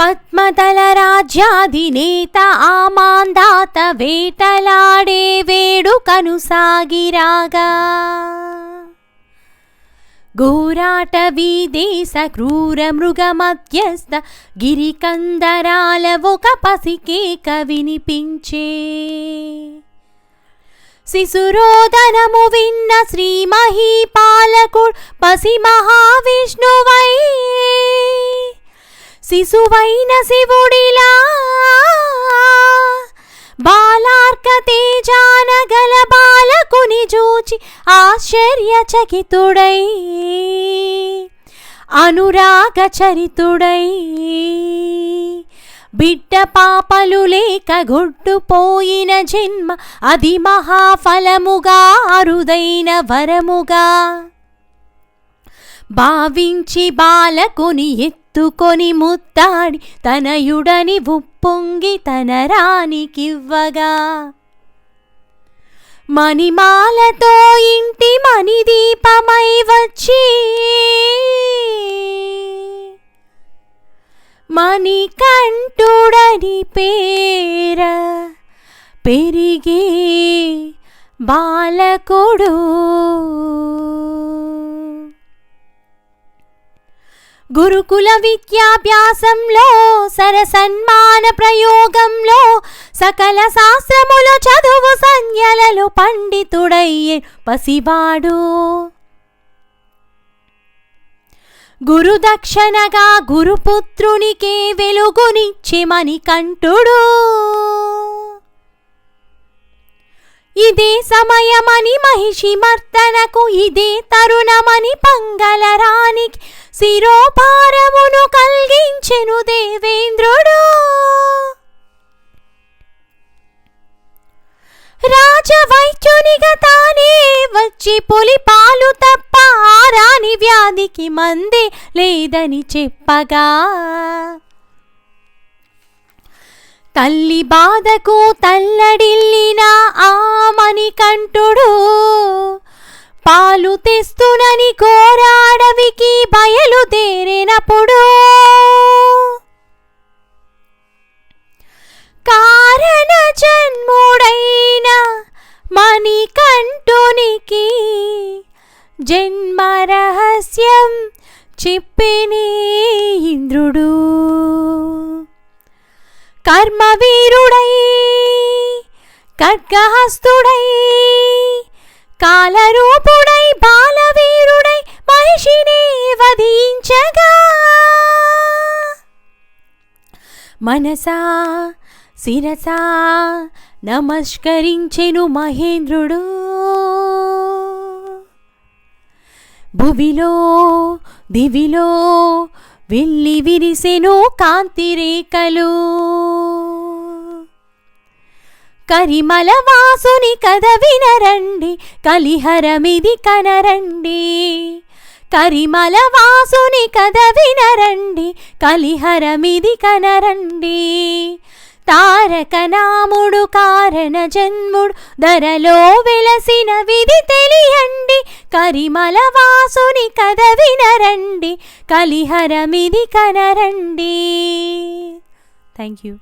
పద్మదల రాజ్యాధినేత ఆమాందాత వేటలాడే వేడుకను సాగిరాగా ఘోరాట విదేశ క్రూర మృగ మధ్యస్థ గిరికందరాల ఒక పసికేక వినిపించే. శిశురోదనము విన్న శ్రీ మహీపాలకుడు పసి మహావిష్ణువై శిశువైన శివుడిలా బాలార్క తేజాన గల బాలకుని చూచి ఆశ్చర్యచకితుడై అనురాగ చరితుడై బిడ్డ పాపలు లేక గొడ్డుపోయిన జన్మ అది మహాఫలముగా అరుదైన వరముగా భావించి బాలకుని ఎత్తుకొని ముత్తాడి తనయుడని ఉప్పొంగి తన రానికివ్వగా మణిమాలతో ఇంటి మణిదీపమై వచ్చి మణికంఠుడని పేర పెరిగే బాలకుడు. గురుకుల విద్యాభ్యాసంలో సరసన్మాన ప్రయోగంలో సకల శాస్త్రముల చదువు సంజ్ఞలలో పండితుడయ్యే పసివాడు. గురుదక్షణగా గురుపుత్రునికే వెలుగునిచ్చి మణికంఠుడు. ఇదే సమయమని మహిషి మర్దనకు ఇదే తరుణమని పంగలరానికి శిరోపారమును కలిగించెను దేవేంద్రుడు. రాజవైద్యునిగా తానే వచ్చి పులి పాలు తప్ప రాణి వ్యాధికి మందే లేదని చెప్పగా. తల్లి బాధకు తల్లడిల్లిన ఆమని కంటుడు. పాలు తెస్తునని కోరాడవికి బయలుదేరినప్పుడు కారణ జన్ముడైన మణికంఠునికి జన్మ రహస్యం చెప్పినే ఇంద్రుడు. కర్మవీరుడై ఖడ్గహస్తుడై కాలరూపుడై బాలవీరుడై మహిషిని వధించగా. మనసా శిరసా నమస్కరించెను మహేంద్రుడు. భువిలో దివిలో వెళ్ళి విరిసెను కాంతి రేఖలు కరిమల వాసుని కథ వినరండి కలిహరమిది కనరండి. కరిమల వాసుని కథ వినరండి కలిహరమిది కనరండి. తారక నాముడు మరణ జన్ముడు ధరలో వెలసిన విధి తెలియండి. కరిమల వాసుని కథ వినరండి. కలిహరమిది కనరండి. Thank you